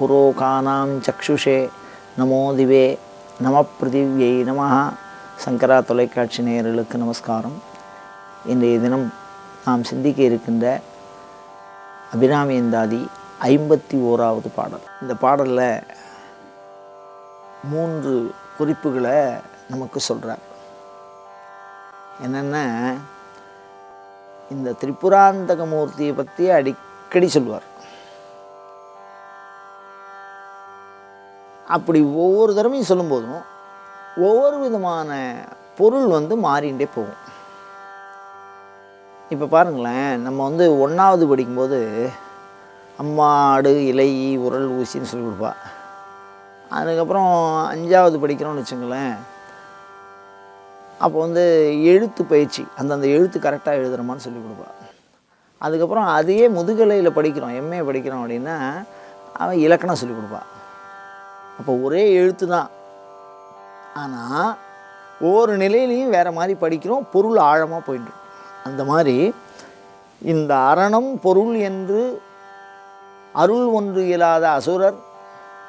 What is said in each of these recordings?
புரோகானாம் சக்ஷுஷே நமோ திவே நம பிருத்திவியை நம சங்கரா தொலைக்காட்சி நேயர்களுக்கு நமஸ்காரம். இன்றைய தினம் நாம் சிந்திக்க இருக்கின்ற அபிராமிந்தாதி ஐம்பத்தி ஓராவது பாடல். இந்த பாடலில் மூன்று குறிப்புகளை நமக்கு சொல்கிறார் என்னென்ன இந்த திரிபுராந்தகமூர்த்தியை பற்றி அடிக்கடி சொல்வார். அப்படி ஒவ்வொரு தடவையும் சொல்லும்போதும் ஒவ்வொரு விதமான பொருள் வந்து மாறிண்டே போகும். இப்போ பாருங்களேன் நம்ம வந்து ஒன்றாவது படிக்கும்போது அம்மாடு இலை உரல் ஊசின்னு சொல்லி கொடுப்பா. அதுக்கப்புறம் அஞ்சாவது படிக்கிறோம்னு வச்சுங்களேன் அப்போ வந்து எழுத்து பயிற்சி அந்தந்த எழுத்து கரெக்டாக எழுதுகிறோமான்னு சொல்லி கொடுப்பா. அதுக்கப்புறம் அதையே முதுகலையில் படிக்கிறோம் எம்ஏ படிக்கிறோம் அப்படின்னா அவன் இலக்கணம் சொல்லி கொடுப்பான் அப்போ ஒரே எழுத்து தான். ஆனால் ஒவ்வொரு நிலையிலையும் வேறு மாதிரி படிக்கிறோம் பொருள் ஆழமாக போயிட்டு அந்த மாதிரி இந்த அரணம் பொருள் என்று அருள் ஒன்று இயலாத அசுரர்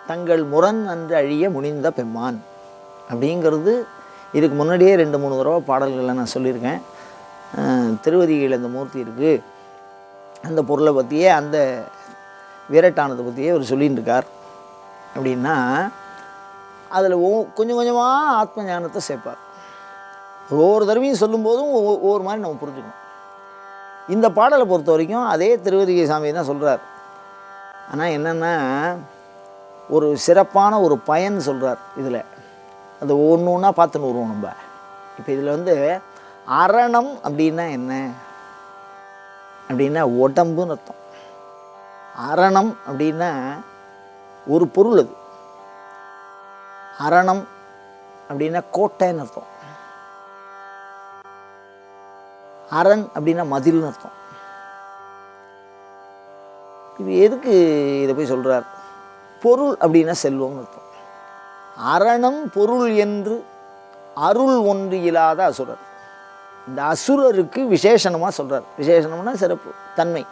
தங்கள் முரண் அன்று அழிய முனிந்த பெம்மான் அப்படிங்கிறது இதுக்கு முன்னாடியே ரெண்டு மூணு தடவை பாடல்களில் நான் சொல்லியிருக்கேன். அஹ் திருவதிகையில் அந்த மூர்த்தி இருக்குது அந்த பொருளை பற்றியே அந்த விரட்டானதை பற்றியே அவர் சொல்லின்னு இருக்கார். அப்படின்னா அதில் கொஞ்சம் கொஞ்சமாக ஆத்ம ஞானத்தை சேர்ப்பார். ஒவ்வொரு தடவையும் சொல்லும்போதும் ஒவ்வொ- ஒவ்வொரு மாதிரி நம்ம புரிஞ்சுக்கணும். இந்த பாடலை பொறுத்த வரைக்கும் அதே திருவதிகை சாமி தான் சொல்கிறார் ஆனால் என்னென்னா ஒரு சிறப்பான ஒரு பயன் சொல்கிறார் இதில். அது ஒன்று ஒன்றா பார்த்துன்னு வருவோம் நம்ம. இப்போ இதில் வந்து அரணம் அப்படின்னா என்ன? அப்படின்னா உடம்புன்னு அர்த்தம். அரணம் அப்படின்னா ஒரு பொருள் அது. அரணம் அப்படின்னா கோட்டைன்னு அர்த்தம். அரண் அப்படின்னா மதில்னு அர்த்தம். இது எதுக்கு இதை போய் சொல்கிறார் பொருள் அப்படின்னா செல்வம்னு அர்த்தம். அரணம் பொருள் என்று அருள் ஒன்று இல்லாத அசுரர். இந்த அசுரருக்கு விசேஷணமாக சொல்கிறார் விசேஷணம்னா சிறப்பு தன்மை.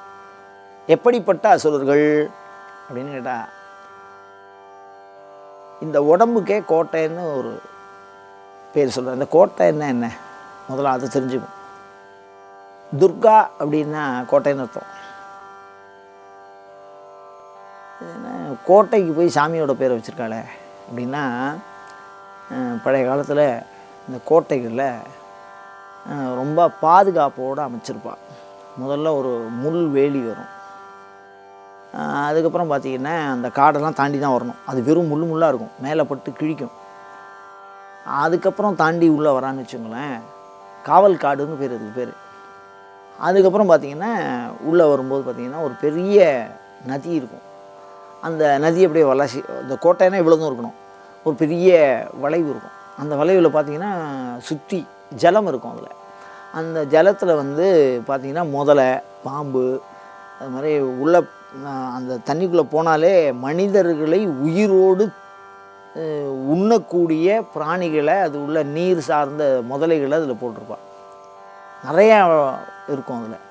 எப்படிப்பட்ட அசுரர்கள் அப்படின்னு கேட்டால் இந்த உடம்புக்கே கோட்டைன்னு ஒரு பேர் சொல்கிறேன் இந்த கோட்டை என்ன என்ன? முதல்ல அதை தெரிஞ்சுக்கும் துர்கா அப்படின்னா கோட்டைன்னு அர்த்தம். என்ன? கோட்டைக்கு போய் சாமியோட பேரை வச்சுருக்காளே அப்படின்னா பழைய காலத்தில் இந்த கோட்டைகளில் ரொம்ப பாதுகாப்போடு அமைச்சிருப்பாள் முதல்ல ஒரு முள் வேலி வரும். அதுக்கப்புறம் பார்த்தீங்கன்னா அந்த காடெல்லாம் தாண்டி தான் வரணும். அது வெறும் முள்ளு முள்ளாக இருக்கும். மேலே பட்டு கிழிக்கும். அதுக்கப்புறம் தாண்டி உள்ளே வரான்னு வச்சுங்களேன் காவல் காடுன்னு பேர் அதுக்கு பேர். அதுக்கப்புறம் பார்த்தீங்கன்னா உள்ளே வரும்போது பார்த்தீங்கன்னா ஒரு பெரிய நதி இருக்கும். அந்த நதி அப்படியே வளர்ச்சி இந்த கோட்டைனா இவ்வளோ இருக்கணும். ஒரு பெரிய வளைவு இருக்கும். அந்த வளைவில் பார்த்தீங்கன்னா சுற்றி ஜலம் இருக்கும் அதில். அந்த ஜலத்தில் வந்து பார்த்திங்கன்னா முதலை பாம்பு அது மாதிரி உள்ள அந்த தண்ணிக்குள்ளே போனாலே மனிதர்களை உயிரோடு உண்ணக்கூடிய பிராணிகளை அது உள்ள நீர் சார்ந்த முதலைகளை அதில் போட்டிருப்பான் நிறையா இருக்கும் அதில்.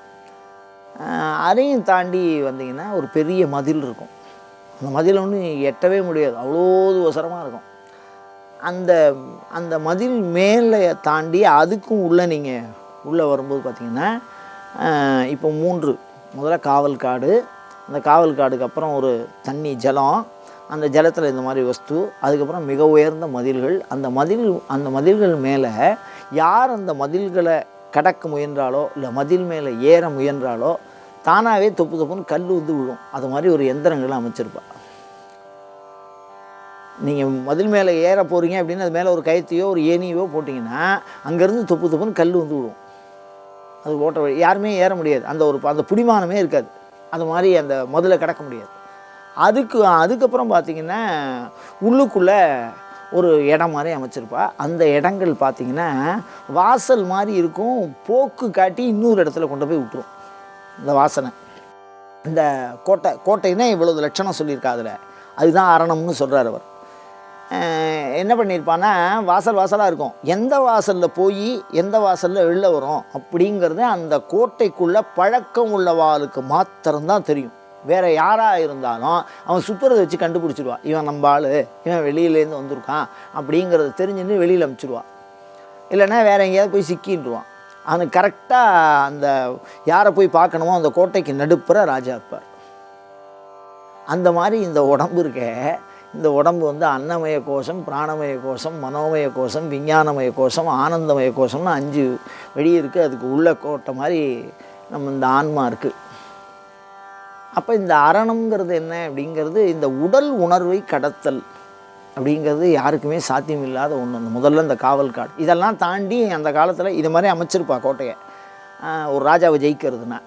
அதையும் தாண்டி வந்தீங்கன்னா ஒரு பெரிய மதில் இருக்கும். அந்த மதில் ஒன்று எட்டவே முடியாது. அவ்வளோ உசரமாக இருக்கும். அந்த அந்த மதில் மேலே தாண்டி அதுக்கும் உள்ளே நீங்கள் உள்ளே வரும்போது பார்த்திங்கன்னா இப்போ மூன்று. முதல்ல காவல் காடு அந்த காவல் காடுக்கு அப்புறம் ஒரு தண்ணி ஜலம் அந்த ஜலத்தில் இந்த மாதிரி வஸ்து அதுக்கப்புறம் மிக உயர்ந்த மதில்கள். அந்த மதில் அந்த மதில்கள் மேலே யார் அந்த மதில்களை கடக்க முயன்றாலோ இல்லை மதில் மேலே ஏற முயன்றாலோ தானாகவே தொப்பு தொப்புன்னு கல் வந்து விழும். அது மாதிரி ஒரு எந்திரங்களை அமைச்சிருப்பா. நீங்கள் மதில் மேலே ஏற போகிறீங்க அப்படின்னு அது மேலே ஒரு கயத்தையோ ஒரு ஏணியோ போட்டிங்கன்னா அங்கேருந்து தொப்பு தொப்புன்னு கல் வந்து விழும். அது ஓட்ட யாருமே ஏற முடியாது. அந்த ஒரு அந்த புடிமானமே இருக்காது. அது மாதிரி அந்த முதல்ல கிடக்க முடியாது. அதுக்கு அதுக்கப்புறம் பார்த்திங்கன்னா உள்ளுக்குள்ளே ஒரு இடம் மாதிரி அமைச்சிருப்பா. அந்த இடங்கள் பார்த்திங்கன்னா வாசல் மாதிரி இருக்கும். போக்கு காட்டி இன்னொரு இடத்துல கொண்டு போய் விட்டுரும். இந்த வாசனை. இந்த கோட்டை கோட்டைன்னா இவ்வளவு லட்சணம் சொல்லியிருக்கா அதில். அதுதான் அரணம்னு சொல்கிறார் அவர். என்ன பண்ணியிருப்பான்னா வாசல் வாசலாக இருக்கும். எந்த வாசலில் போய் எந்த வாசலில் வெளில வரும் அப்படிங்கிறது அந்த கோட்டைக்குள்ளே பழக்கம் உள்ளவாளுக்கு மாத்திரம்தான் தெரியும். வேற யாராக இருந்தாலும் அவன் சுற்றுறதை வச்சு கண்டுபிடிச்சிடுவான் இவன் நம்ம ஆள் இவன் வெளியிலேருந்து வந்திருக்கான் அப்படிங்கிறத தெரிஞ்சுன்னு வெளியில் அமுச்சிடுவான் இல்லைன்னா வேற எங்கேயாவது போய் சிக்கின்றுவான். அவனுக்கு கரெக்டாக அந்த யாரை போய் பார்க்கணுமோ அந்த கோட்டைக்கு நடுப்புற ராஜா இருப்பார். அந்த மாதிரி இந்த உடம்பு இருக்க இந்த உடம்பு வந்து அன்னமய கோஷம் பிராணமய கோஷம் மனோமய கோஷம் விஞ்ஞானமய கோஷம் ஆனந்தமய கோஷம்னு அஞ்சு வழி இருக்குது அதுக்கு உள்ள கோட்டை மாதிரி நம்ம இந்த ஆன்மா இருக்குது அப்போ இந்த அரணம்ங்கிறது என்ன அப்படிங்கிறது இந்த உடல் உணர்வை கடத்தல் அப்படிங்கிறது யாருக்குமே சாத்தியம் இல்லாத ஒன்று அந்த முதல்ல இந்த காவல் காடு இதெல்லாம் தாண்டி அந்த காலத்தில் இது மாதிரி அமைச்சிருப்பா கோட்டையை. ஒரு ராஜாவை ஜெயிக்கிறதுனா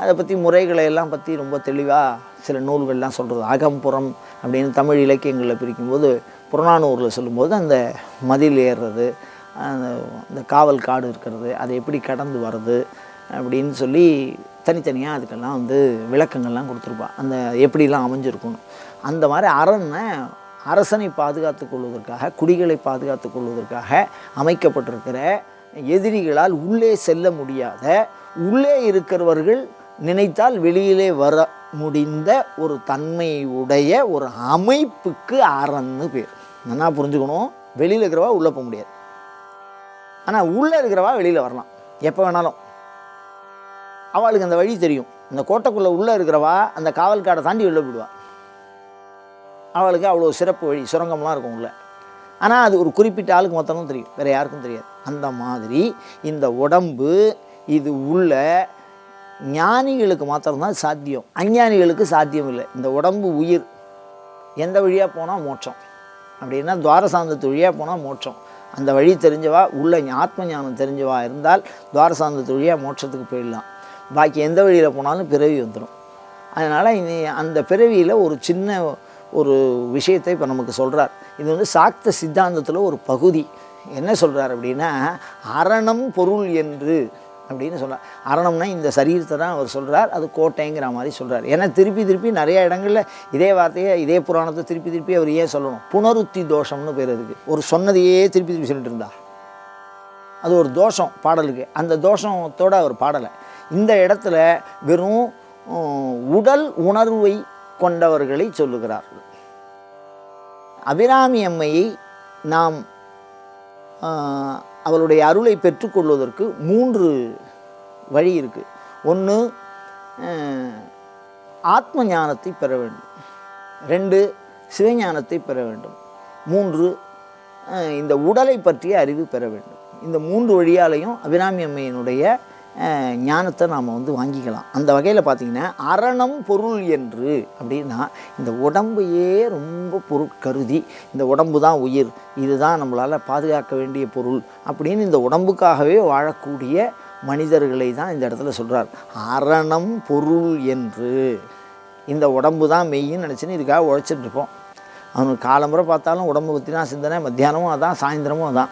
அதை பற்றி முறைகளை எல்லாம் பற்றி ரொம்ப தெளிவாக சில நூல்கள்லாம் சொல்கிறது அகம்புறம் அப்படின்னு தமிழ் இலக்கியங்களில் பிரிக்கும்போது புறநானூரில் சொல்லும்போது அந்த மதில் ஏறுறது அந்த காவல் காடு இருக்கிறது அதை எப்படி கடந்து வர்றது அப்படின்னு சொல்லி தனித்தனியாக அதுக்கெல்லாம் வந்து விளக்கங்கள்லாம் கொடுத்துருப்பா. அந்த எப்படிலாம் அமைஞ்சிருக்கணும் அந்த மாதிரி அரண்னை அரசனை பாதுகாத்து கொள்வதற்காக குடிகளை பாதுகாத்து கொள்வதற்காக அமைக்கப்பட்டிருக்கிற எதிரிகளால் உள்ளே செல்ல முடியாத உள்ளே இருக்கிறவர்கள் நினைத்தால் வெளியிலே வர முடிந்த ஒரு தன்மையுடைய ஒரு அமைப்புக்கு அறன்னு பேர். நல்லா புரிஞ்சுக்கணும். வெளியில் இருக்கிறவா உள்ளே போக முடியாது. ஆனால் உள்ளே இருக்கிறவா வெளியில் வரலாம். எப்போ வேணாலும். அவளுக்கு அந்த வழி தெரியும். இந்த கோட்டைக்குள்ளே உள்ளே இருக்கிறவா அந்த காவல் காடை தாண்டி வெளில போயிடுவா. அவளுக்கு அவ்வளோ சிறப்பு வழி சுரங்கம்லாம் இருக்கும் உள்ள. ஆனால் அது ஒரு குறிப்பிட்ட ஆளுக்கு மொத்தமும் தெரியும். வேறு யாருக்கும் தெரியாது. அந்த மாதிரி இந்த உடம்பு இது உள்ள ஞானிகளுக்கு மாத்திரம்தான் சாத்தியம். அஞ்ஞானிகளுக்கு சாத்தியம் இல்லை. இந்த உடம்பு உயிர் எந்த வழியாக போனால் மோட்சம். அப்படின்னா துவாரசாந்தத்து வழியாக போனால் மோட்சம். அந்த வழி தெரிஞ்சவா உள்ள ஆத்ம ஞானம் தெரிஞ்சவா இருந்தால் துவாரசாந்தத்து வழியாக மோட்சத்துக்கு போயிடலாம். பாக்கி எந்த வழியில் போனாலும் பிறவி வந்துடும் அதனால் இனி அந்த பிறவியில் ஒரு சின்ன ஒரு விஷயத்தை இப்போ நமக்கு சொல்கிறார் இது வந்து சாக்த சித்தாந்தத்தில் ஒரு பகுதி. என்ன சொல்கிறார் அப்படின்னா அரணம் பொருள் என்று அப்படின்னு சொன்னார். அரணம்னா இந்த சரீரத்தை தான் அவர் சொல்கிறார் அது கோட்டைங்கிற மாதிரி சொல்கிறார் ஏன்னா திருப்பி திருப்பி நிறைய இடங்களில் இதே வார்த்தையை இதே புராணத்தை திருப்பி திருப்பி அவர் ஏன் சொல்லணும்? புனருத்தி தோஷம்னு பேர் அதுக்கு. ஒரு சொன்னதையே திருப்பி திருப்பி சொல்லிட்டு இருந்தா அது ஒரு தோஷம் பாடலுக்கு. அந்த தோஷத்தோடு அவர் பாடலை. இந்த இடத்துல வெறும் உடல் உணர்வை கொண்டவர்களை சொல்லுகிறார்கள் அபிராமி அம்மையை நாம் அவளுடைய அருளை பெற்றுக்கொள்வதற்கு மூன்று வழி இருக்குது ஒன்று ஆத்ம ஞானத்தை பெற வேண்டும். ரெண்டு சிவஞானத்தை பெற வேண்டும். மூன்று இந்த உடலை பற்றிய அறிவு பெற வேண்டும். இந்த மூன்று வழியாலையும் அபிராமி அம்மையினுடைய ஞானத்தை நாம் வந்து வாங்கிக்கலாம். அந்த வகையில் பார்த்தீங்கன்னா அரணம் பொருள் என்று அப்படின்னா இந்த உடம்பையே ரொம்ப பொருட்கருதி இந்த உடம்பு தான் உயிர் இதுதான் நம்மளால் பாதுகாக்க வேண்டிய பொருள் அப்படின்னு இந்த உடம்புக்காகவே வாழக்கூடிய மனிதர்களை தான் இந்த இடத்துல சொல்கிறார் அரணம் பொருள் என்று. இந்த உடம்பு தான் மெய்ன்னு நினச்சின்னு இதுக்காக உழைச்சிட்டு இருப்போம். அவனுக்கு காலம்புரை பார்த்தாலும் உடம்பு பற்றினா சிந்தனை மத்தியானமும் அதான் சாயந்தரமும் அதான்.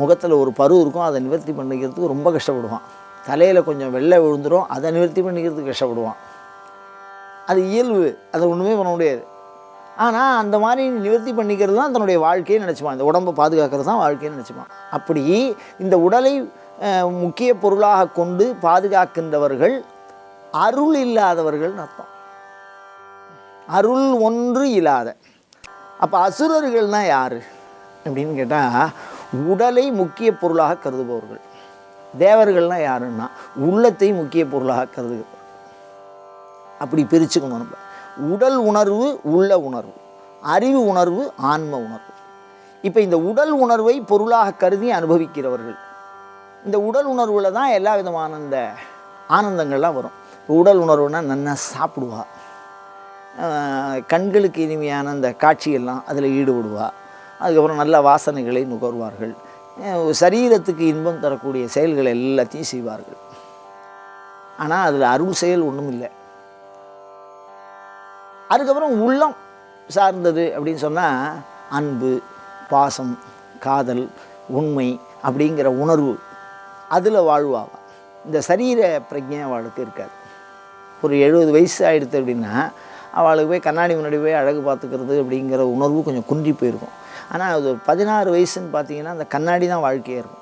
முகத்தில் ஒரு பரு இருக்கும் அதை நிவர்த்தி பண்ணிக்கிறதுக்கு ரொம்ப கஷ்டப்படுவான். தலையில் கொஞ்சம் வெள்ளை விழுந்துரும் அதை நிவர்த்தி பண்ணிக்கிறதுக்கு கஷ்டப்படுவான். அது இயல்பு அதை ஒன்றுமே பண்ண முடியாது. ஆனால் அந்த மாதிரி நிவர்த்தி பண்ணிக்கிறது தான் தன்னுடைய வாழ்க்கையை நினச்சிப்பான். இந்த உடம்பை பாதுகாக்கிறது தான் வாழ்க்கைன்னு நினச்சிப்பான். அப்படி இந்த உடலை முக்கிய பொருளாக கொண்டு பாதுகாக்கின்றவர்கள் அருள் இல்லாதவர்கள்னு அர்த்தம். அருள் ஒன்று இல்லாத. அப்போ அசுரர்கள்னால் யார்? அப்படின்னு கேட்டால் உடலை முக்கிய பொருளாக கருதுபவர்கள். தேவர்கள்லாம் யாருன்னா உள்ளத்தை முக்கிய பொருளாக கருதுகிறவர்கள் அப்படி பிரிச்சுக்கணும் நம்ம. உடல் உணர்வு உள்ள உணர்வு. அறிவு உணர்வு ஆன்ம உணர்வு. இப்போ இந்த உடல் உணர்வை பொருளாக கருதி அனுபவிக்கிறவர்கள். இந்த உடல் உணர்வில் தான் எல்லா விதமான இந்த ஆனந்தங்கள்லாம் வரும். உடல் உணர்வுனா நல்லா சாப்பிடுவா. கண்களுக்கு இனிமையான அந்த காட்சியெல்லாம் அதில் ஈடுபடுவா. அதுக்கப்புறம் நல்ல வாசனைகளை நுகர்வார்கள். சரீரத்துக்கு இன்பம் தரக்கூடிய செயல்கள் எல்லாத்தையும் செய்வார்கள். ஆனால் அதில் அருள் செயல் ஒன்றும் இல்லை. அதுக்கப்புறம் உள்ளம் சார்ந்தது அப்படின்னு சொன்னால் அன்பு பாசம் காதல் உண்மை அப்படிங்கிற உணர்வு அதில் வாழ்வாவான் இந்த சரீர பிரஜை அவளுக்கு இருக்காது. ஒரு எழுபது வயசு ஆகிடுது அப்படின்னா அவளுக்கு போய் கண்ணாடி முன்னாடி போய் அழகு பார்த்துக்கிறது அப்படிங்கிற உணர்வு கொஞ்சம் குன்றி போயிருக்கும். ஆனால் அது பதினாறு வயசுன்னு பார்த்தீங்கன்னா அந்த கண்ணாடி தான் வாழ்க்கையாக இருக்கும்.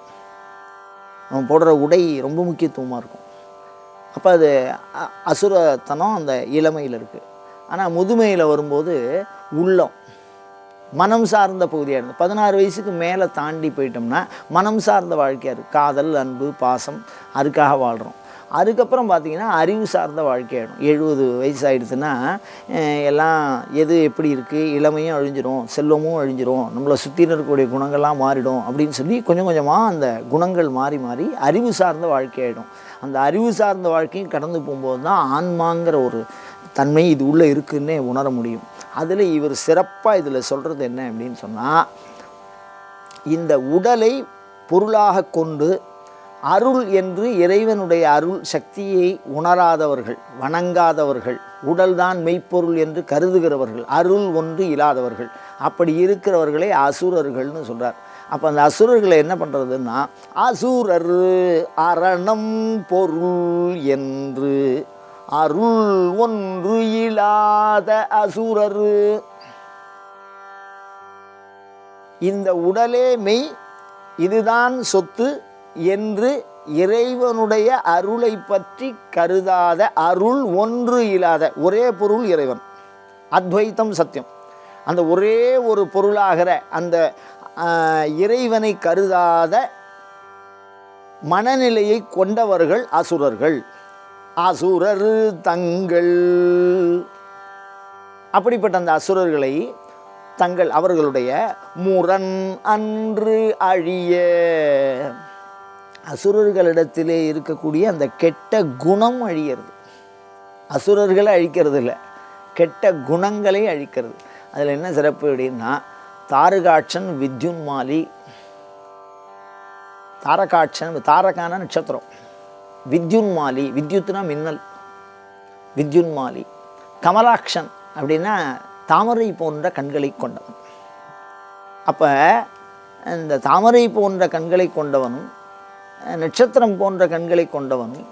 அவன் போடுற உடை ரொம்ப முக்கியத்துவமாக இருக்கும். அப்போ அது அ- அசுரத்தனம் அந்த இளமையில் இருக்குது ஆனால் முதுமையில் வரும்போது உள்ளம் மனம் சார்ந்த பகுதியாக இருந்தது பதினாறு வயசுக்கு மேலே தாண்டி போயிட்டோம்னா மனம் சார்ந்த வாழ்க்கையாக இருக்குது காதல் அன்பு பாசம் அதுக்காக வாழ்கிறோம் அதுக்கப்புறம் பார்த்தீங்கன்னா அறிவு சார்ந்த வாழ்க்கையாயிடும் எழுபது வயசு ஆயிடுச்சுன்னா எல்லாம் எது எப்படி இருக்குது இளமையும் அழிஞ்சிரும் செல்வமும் அழிஞ்சிரும் நம்மளை சுற்றி இருக்கக்கூடிய குணங்கள்லாம் மாறிடும் அப்படின்னு சொல்லி கொஞ்சம் கொஞ்சமாக அந்த குணங்கள் மாறி மாறி அறிவு சார்ந்த வாழ்க்கையாயிடும் அந்த அறிவு சார்ந்த வாழ்க்கையும் கடந்து போகும்போது தான் ஆன்மாங்கிற ஒரு தன்மை இது உள்ளே இருக்குன்னே உணர முடியும். அதில் இவர் சிறப்பாக இதில் சொல்கிறது என்ன அப்படின்னு சொன்னால் இந்த உடலை பொருளாக கொண்டு அருள் என்று இறைவனுடைய அருள் சக்தியை உணராதவர்கள் வணங்காதவர்கள் உடல்தான் மெய்ப்பொருள் என்று கருதுகிறவர்கள் அருள் ஒன்று இல்லாதவர்கள். அப்படி இருக்கிறவர்களை அசுரர்கள்னு சொல்கிறார் அப்போ அந்த அசுரர்களை என்ன பண்ணுறதுன்னா அசுரர் அரணம் பொருள் என்று அருள் ஒன்று இல்லாத அசுரர். இந்த உடலே மெய் இதுதான் சொத்து என்று இறைவனுடைய அருளை பற்றி கருதாத அருள் ஒன்று இல்லாத ஒரே பொருள் இறைவன். அத்வைத்தம் சத்தியம். அந்த ஒரே ஒரு பொருளாகிற அந்த இறைவனை கருதாத மனநிலையை கொண்டவர்கள் அசுரர்கள். அசுரர் தங்கள். அப்படிப்பட்ட அந்த அசுரர்களை தங்கள் அவர்களுடைய முரண் அன்று அழிய அசுரர்களிடத்திலே இருக்கக்கூடிய அந்த கெட்ட குணம் அழியிறது. அசுரர்களை அழிக்கிறது இல்லை கெட்ட குணங்களை அழிக்கிறது. அதில் என்ன சிறப்பு அப்படின்னா தாரகாட்சன் வித்யுன்மாலி தாரகாட்சன் தாரகான நட்சத்திரம். வித்யுன்மாலி வித்யுத்னா மின்னல். வித்யுன்மாலி கமலாக்ஷன் அப்படின்னா தாமரை போன்ற கண்களை கொண்டவன். அப்போ இந்த தாமரை போன்ற கண்களை கொண்டவனும் நட்சத்திரம் போன்ற கண்களை கொண்டவனும்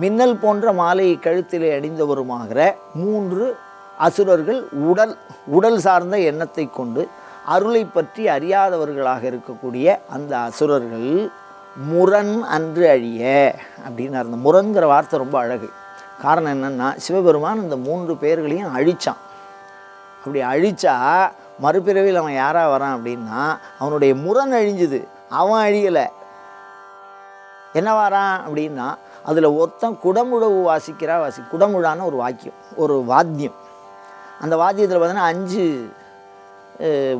மின்னல் போன்ற மாலை கழுத்திலே அணிந்தவருமாகிற மூன்று அசுரர்கள் உடல் உடல் சார்ந்த எண்ணத்தை கொண்டு அருளை பற்றி அறியாதவர்களாக இருக்கக்கூடிய அந்த அசுரர்கள் முரண் அன்று அழிய அப்படின்னார். அந்த முரண்கிற வார்த்தை ரொம்ப அழகு. காரணம் என்னென்னா சிவபெருமான் இந்த மூன்று பேர்களையும் அழிச்சான். அப்படி அழித்தா மறுபிறவியில் அவன் யாராக வரான் அப்படின்னா அவனுடைய முரண் அழிஞ்சுது. அவன் அழியலை. என்ன வாரான் அப்படின்னா அதில் ஒருத்தன் குடமுழவு வாசிக்கிறா வாசி குடமுழான்னு ஒரு வாக்கியம் ஒரு வாத்தியம். அந்த வாத்தியத்தில் பார்த்தீங்கன்னா அஞ்சு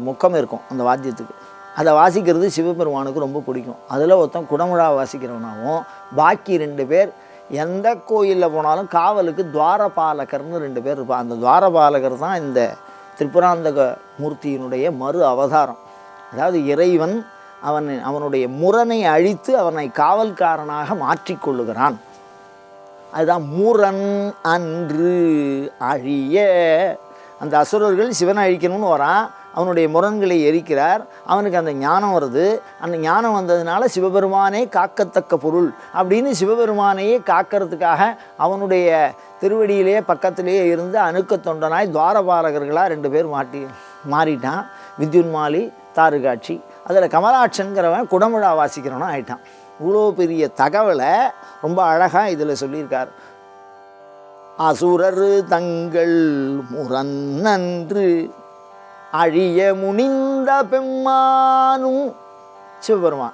முக்கம் இருக்கும் அந்த வாத்தியத்துக்கு. அதை வாசிக்கிறது சிவபெருமானுக்கு ரொம்ப பிடிக்கும். அதில் ஒருத்தன் குடமுழா வாசிக்கிறவனாகவும் பாக்கி ரெண்டு பேர் எந்த கோயிலில் போனாலும் காவலுக்கு துவாரபாலகர்னு ரெண்டு பேர் இருப்பான் அந்த துவாரபாலகர் தான் இந்த திரிபுராந்தக மூர்த்தியினுடைய மறு அவதாரம். அதாவது இறைவன் அவன் அவனுடைய முரணை அழித்து அவனை காவல்காரனாக மாற்றிக்கொள்ளுகிறான். அதுதான் முரண் அன்று அழிய. அந்த அசுரர்கள் சிவனை அழிக்கணும்னு வரான் அவனுடைய முரண்களை எரிக்கிறார் அவனுக்கு அந்த ஞானம் வருது. அந்த ஞானம் வந்ததுனால சிவபெருமானே காக்கத்தக்க பொருள் அப்படின்னு சிவபெருமானையே காக்கிறதுக்காக அவனுடைய திருவடியிலேயே பக்கத்திலேயே இருந்து அணுக்க தொண்டனாய் துவாரபாலகர்களாக ரெண்டு பேர் மாட்டி மாறிட்டான். வித்யுன்மாலி தாருகாட்சி அதில் கமலாட்சன்கிறவன் குடமுழா வாசிக்கிறவனும் ஆயிட்டான். இவ்வளோ பெரிய தகவலை ரொம்ப அழகாக இதில் சொல்லியிருக்கார். அசுரர் தங்கள் முரண்ணன்று அழிய முனிந்த பெம்மானும் சிவபெருமான்.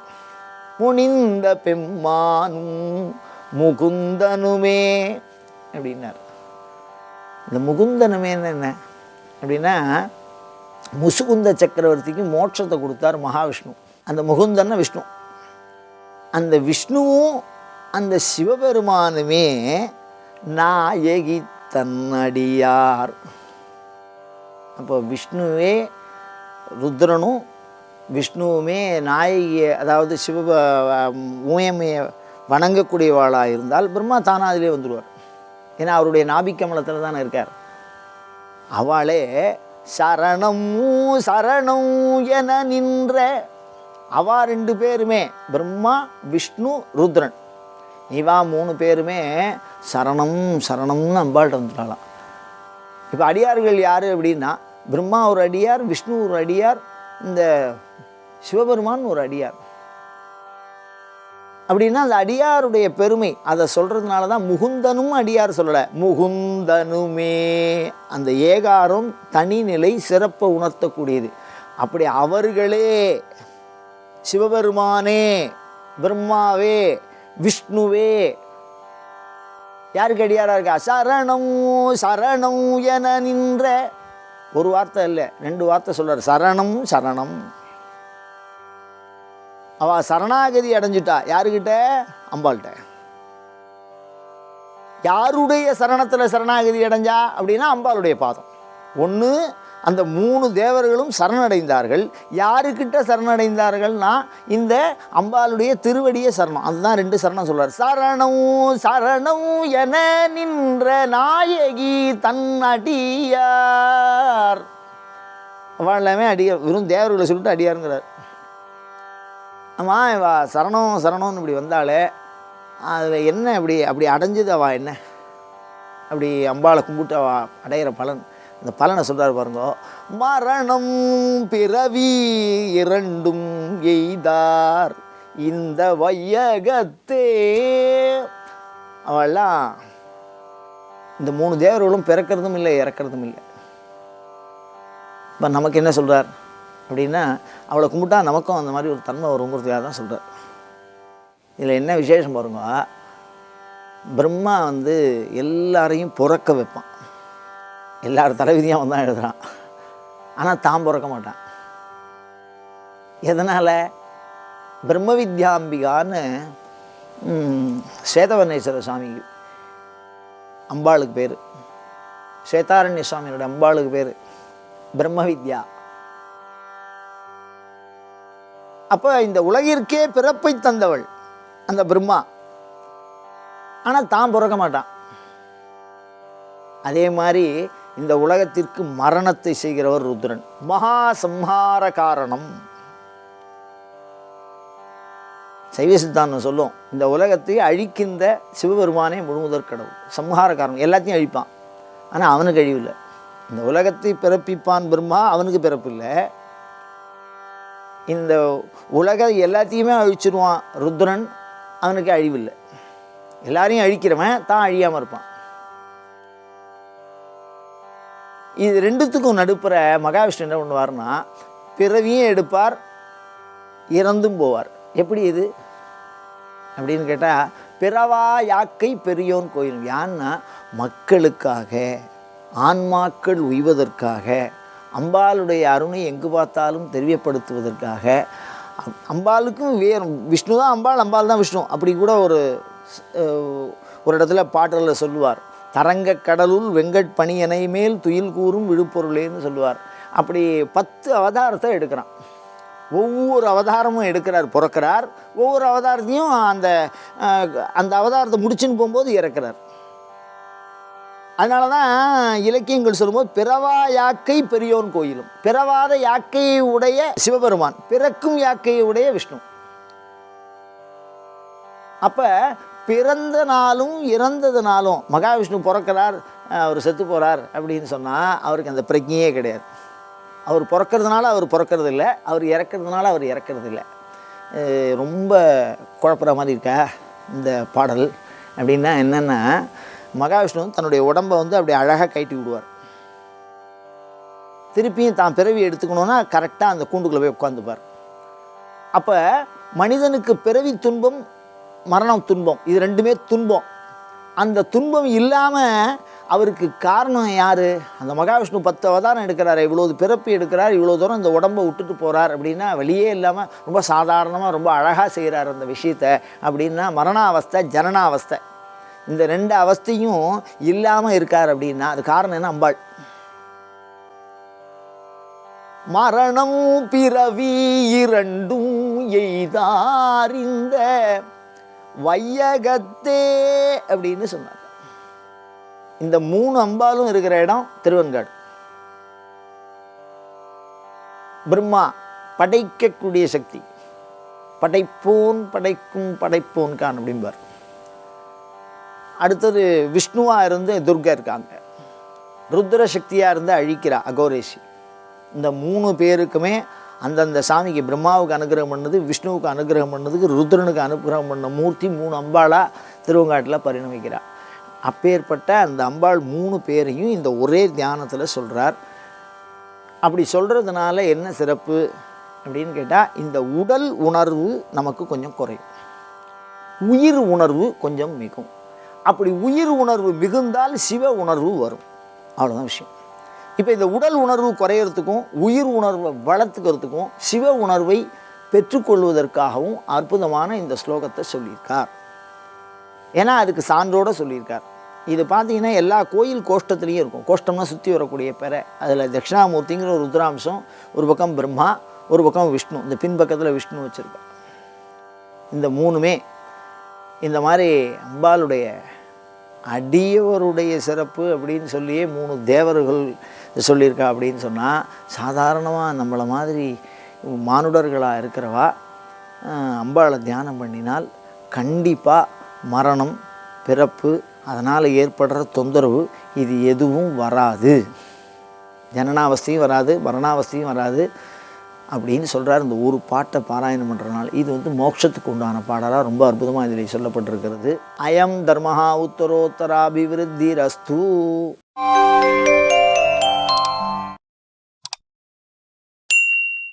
முனிந்த பெம்மானும் முகுந்தனுமே அப்படின்னார். இந்த முகுந்தனுமேன்னு என்ன? அப்படின்னா முசுகுந்த சக்கரவர்த்திக்கு மோட்சத்தை கொடுத்தார் மகாவிஷ்ணு. அந்த முகுந்தன்னா விஷ்ணு. அந்த விஷ்ணுவும் அந்த சிவபெருமானுமே நாயகி தன்னடியார். அப்போ விஷ்ணுவே ருத்ரனும் விஷ்ணுவுமே நாயகியை அதாவது சிவ உமையமையை வணங்கக்கூடியவாளாக இருந்தால் பிரம்மா தானா அதிலே வந்துடுவார். ஏன்னா அவருடைய நாபிக்கமலத்தில் தானே இருக்கார். அவளே சரணம் சரணம் என நின்ற அவா ரெண்டு பேருமே பிரம்மா விஷ்ணு ருத்ரன். இவா மூணு பேருமே சரணம் சரணம்னு அம்பாள்கிட்ட வந்துடலாம் இப்போ அடியார்கள் யார் அப்படின்னா பிரம்மா ஒரு அடியார் விஷ்ணு ஒரு அடியார் இந்த சிவபெருமான் ஒரு அடியார். அப்படின்னா அந்த அடியாருடைய பெருமை. அதை சொல்கிறதுனால தான் முகுந்தனும் அடியார் சொல்லலை. முகுந்தனுமே. அந்த ஏகாரம் தனிநிலை சிறப்பை உணர்த்தக்கூடியது. அப்படி அவர்களே சிவபெருமானே பிரம்மாவே விஷ்ணுவே. யாருக்கு அடியாராக இருக்கா? சரணம் சரணம் என நின்ற ஒரு வார்த்தை இல்லை ரெண்டு வார்த்தை சொல்கிறார் சரணம் சரணம். அவள் சரணாகதி அடைஞ்சிட்டா. யாருக்கிட்ட அம்பாள்கிட்ட. யாருடைய சரணத்தில் சரணாகதி அடைஞ்சா? அப்படின்னா அம்பாளுடைய பாதம். ஒன்று அந்த மூணு தேவர்களும் சரணடைந்தார்கள். யாருக்கிட்ட சரணடைந்தார்கள்னா இந்த அம்பாளுடைய திருவடிய சரணம். அதுதான் ரெண்டு சரணம் சொல்கிறார் சரணம் சரணம் என நின்ற நாயகி தன்னடியார் அவள் அடியார் வெறும் தேவர்களை சொல்லிட்டு அடியாருங்கிறார். அம்மா இவா சரணம் சரணம்னு இப்படி வந்தாலே அதில் என்ன இப்படி அப்படி அடைஞ்சது அவ என்ன? அப்படி அம்பாளை கும்பிட்டு அவ அடையிற பலன். அந்த பலனை சொல்கிறார் பாருங்க. மரணம் பிறவி இரண்டும் எய்தார். இந்த வையகத்தே. அவெல்லாம் இந்த மூணு தேவர்களும் பிறக்கிறதும் இல்லை இறக்கிறதும் இல்லை. இப்போ நமக்கு என்ன சொல்கிறார் அப்படின்னா அவளை கும்பிட்டா நமக்கும் அந்த மாதிரி ஒரு தன்மை வருங்கிறதுக்காக தான் சொல்கிறார் இதில் என்ன விசேஷம் பாருங்க. பிரம்மா வந்து எல்லாரையும் பிறக்க வைப்பான். எல்லார் தலைவிதியும் அவன் தான் எழுதுகிறான் ஆனால் தான் பிறக்க மாட்டான். எதனால்? பிரம்ம வித்யாம்பிகான்னு ஸ்வேதவர்ணேஸ்வர சுவாமி அம்பாளுக்கு பேர். ஸ்வேதாரண்ய சுவாமியோட அம்பாளுக்கு பேர். பிரம்ம வித்யா அப்போ இந்த உலகிற்கே பிறப்பை தந்தவள் அந்த பிரம்மா. ஆனால் தான் பிறக்க மாட்டான். அதே மாதிரி இந்த உலகத்திற்கு மரணத்தை செய்கிறவர் ருத்ரன். மகா சம்ஹார காரணம். சைவ சித்தாந்தம் சொல்லும் இந்த உலகத்தை அழிக்கின்ற சிவபெருமானே முழுமுதற் கடவுள். சம்ஹார காரணம் எல்லாத்தையும் அழிப்பான். ஆனால் அவனுக்கு அழிவில்லை. இந்த உலகத்தை பிறப்பிப்பான் பிரம்மா அவனுக்கு பிறப்பில்லை. இந்த உலக எல்லாத்தையுமே அழிச்சிடுவான் ருத்ரன் அவனுக்கு அழிவில்லை. எல்லாரையும் அழிக்கிறவன் தான் அழியாமல் இருப்பான். இது ரெண்டுத்துக்கும் நடுப்புற மகாவிஷ்ணு என்ன பண்ணுவார்னா பிறவியும் எடுப்பார் இறந்தும் போவார். எப்படி இது? அப்படின்னு கேட்டால் பிறவா யாக்கை பெரியோன் கோயில்? யான்னா மக்களுக்காக ஆன்மாக்கள் உய்வதற்காக அம்பாளுடைய அருணை எங்கு பார்த்தாலும் தெரியப்படுத்துவதற்காக அம்பாளுக்கும் வேறு விஷ்ணு தான் அம்பாள் அம்பாள் தான் விஷ்ணு அப்படி கூட ஒரு ஒரு இடத்துல பாடலில் சொல்லுவார். தரங்க கடலுள் வெங்கட் பணியனை மேல் துயில் கூறும் விழுப்பொருளேன்னு சொல்லுவார். அப்படி பத்து அவதாரத்தை எடுக்கிறான். ஒவ்வொரு அவதாரமும் எடுக்கிறார் பிறக்கிறார். ஒவ்வொரு அவதாரத்தையும் அந்த அந்த அவதாரத்தை முடிச்சுன்னு போகும்போது இறக்குறார். அதனால தான் இலக்கியங்கள் சொல்லும்போது பிறவா யாக்கை பெரியோன் கோயிலும். பிறவாத யாக்கையை உடைய சிவபெருமான் பிறக்கும் யாக்கையை உடைய விஷ்ணு. அப்போ பிறந்த நாளும் இறந்தது நாளும் மகாவிஷ்ணு பிறக்கிறார் அவர் செத்து போகிறார் அப்படின்னு சொன்னால் அவருக்கு அந்த பிரஜையே கிடையாது. அவர் பிறக்கிறதுனால அவர் பிறக்கிறது இல்லை அவர் இறக்கிறதுனால அவர் இறக்கிறது இல்லை ரொம்ப குழப்புற மாதிரி இருக்கா இந்த பாடல்? அப்படின்னா என்னென்னா மகாவிஷ்ணு தன்னுடைய உடம்பை வந்து அப்படி அழகாக கட்டி விடுவார். திருப்பியும் தான் பிறவி எடுத்துக்கணுன்னா கரெக்டாக அந்த கூண்டுக்குள்ளே போய் உட்காந்துப்பார். அப்போ மனிதனுக்கு பிறவி துன்பம் மரணம் துன்பம் இது ரெண்டுமே துன்பம். அந்த துன்பம் இல்லாமல் அவருக்கு காரணம் யார்? அந்த மகாவிஷ்ணு பத்து அவதாரம் எடுக்கிறார் இவ்வளோ பிறப்பு எடுக்கிறார் இவ்வளோ தூரம் இந்த உடம்பை விட்டுட்டு போகிறார் அப்படின்னா வெளியே இல்லாமல் ரொம்ப சாதாரணமாக ரொம்ப அழகாக செய்கிறார் அந்த விஷயத்தை அப்படின்னா மரணாவஸ்தை ஜனனாவஸ்தை. இந்த ரெண்டு அவஸ்தையும் இல்லாமல் இருக்கார் அப்படின்னா அது காரணம் என்ன? அம்பாள். மரணம் பிறவி இரண்டும் எய்தாரிந்த வையகத்தே அப்படின்னு சொன்னார். இந்த மூணு அம்பாலும் இருக்கிற இடம் திருவெண்காடு. பிரம்மா படைக்கக்கூடிய சக்தி. படைப்போன் படைக்கும் படைப்போன்கான் அப்படிம்பார். அடுத்தது விஷ்ணுவாக இருந்து துர்கா இருக்காங்க. ருத்ர சக்தியாக இருந்து அழிக்கிறா அகோரேஷி இந்த மூணு பேருக்குமே அந்தந்த சாமிக்கு பிரம்மாவுக்கு அனுகிரகம் பண்ணது விஷ்ணுவுக்கு அனுகிரகம் பண்ணதுக்கு ருத்ரனுக்கு அனுகிரகம் பண்ண மூர்த்தி மூணு அம்பாளாக திருவங்காட்டில் பரிணமிக்கிறார் அப்பேற்பட்ட அந்த அம்பாள் மூணு பேரையும் இந்த ஒரே தியானத்தில் சொல்கிறார் அப்படி சொல்கிறதுனால என்ன சிறப்பு அப்படின்னு கேட்டால் இந்த உடல் உணர்வு நமக்கு கொஞ்சம் குறையும். உயிர் உணர்வு கொஞ்சம் மிகும். அப்படி உயிர் உணர்வு மிகுந்தால் சிவ உணர்வு வரும். அவ்வளோதான் விஷயம். இப்போ இந்த உடல் உணர்வு குறையிறதுக்கும் உயிர் உணர்வை வளர்த்துக்கிறதுக்கும் சிவ உணர்வை பெற்றுக்கொள்வதற்காகவும் அற்புதமான இந்த ஸ்லோகத்தை சொல்லியிருக்கார். ஏன்னா அதுக்கு சான்றோடு சொல்லியிருக்கார். இது பார்த்தீங்கன்னா எல்லா கோயில் கோஷ்டத்துலேயும் இருக்கும். கோஷ்டம்னா சுற்றி வரக்கூடிய பெறை. அதில் தட்சிணாமூர்த்திங்கிற ஒரு ருத்ராம்சம் ஒரு பக்கம் பிரம்மா ஒரு பக்கம் விஷ்ணு. இந்த பின்பக்கத்தில் விஷ்ணு வச்சுருக்கா இந்த மூணுமே இந்த மாதிரி அம்பாளுடைய அடியவருடைய சிறப்பு அப்படின்னு சொல்லியே மூணு தேவர்கள் சொல்லியிருக்கா அப்படின்னு சொன்னால் சாதாரணமாக நம்மளை மாதிரி மானுடர்களாக இருக்கிறவா அம்பாளை தியானம் பண்ணினால் கண்டிப்பாக மரணம் பிறப்பு அதனால் ஏற்படுற தொந்தரவு இது எதுவும் வராது. ஜனனாவஸ்தையும் வராது மரணாவஸ்தையும் வராது. அப்படின்னு சொல்கிறார் இந்த ஒரு பாட்டை பாராயணம் பண்ணுறனால இது வந்து மோட்சத்துக்கு உண்டான பாடலாக ரொம்ப அற்புதமாக இதில் சொல்லப்பட்டிருக்கிறது. அயம் தர்மஹா உத்தரோத்தராபிவிருத்தி ரஸ்து